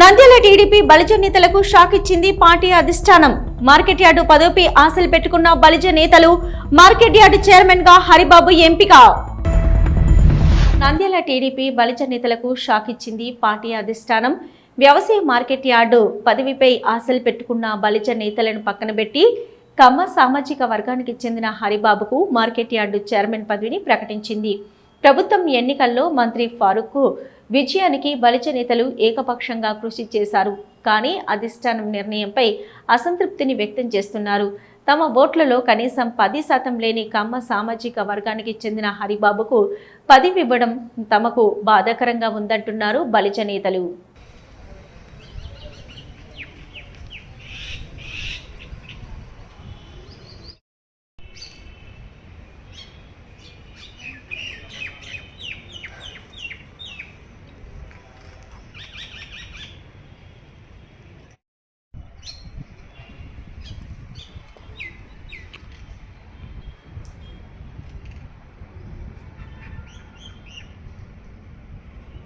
Nandyal TDP Balija నేతలకు shock ఇచ్చింది party అధిష్టానం. మార్కెట్ యార్డు పదవిపై ఆశలు పెట్టుకున్న బలిజ నేతలు మార్కెట్ యార్డు చైర్మన్గా హరిబాబు ఎంపిక. నంద్యాల టీడీపీ బలిజ నేతలకు షాక్ ఇచ్చింది పార్టీ అధిష్టానం. వ్యవసాయ మార్కెట్ యార్డు పదవిపై ఆశలు పెట్టుకున్న బలిజ నేతలను పక్కన పెట్టి కమ్మ సామాజిక వర్గానికి చెందిన హరిబాబుకు మార్కెట్ యార్డు చైర్మన్ పదవిని ప్రకటించింది. ప్రభుత్వం ఎన్నికల్లో మంత్రి ఫారూక్ విజయానికి బలిచ నేతలు ఏకపక్షంగా కృషి చేశారు. కానీ అధిష్టానం నిర్ణయంపై అసంతృప్తిని వ్యక్తం చేస్తున్నారు. తమ ఓట్లలో కనీసం పది శాతం లేని కమ్మ సామాజిక వర్గానికి చెందిన హరిబాబుకు పదివివ్వడం తమకు బాధాకరంగా ఉందంటున్నారు బలిజ నేతలు.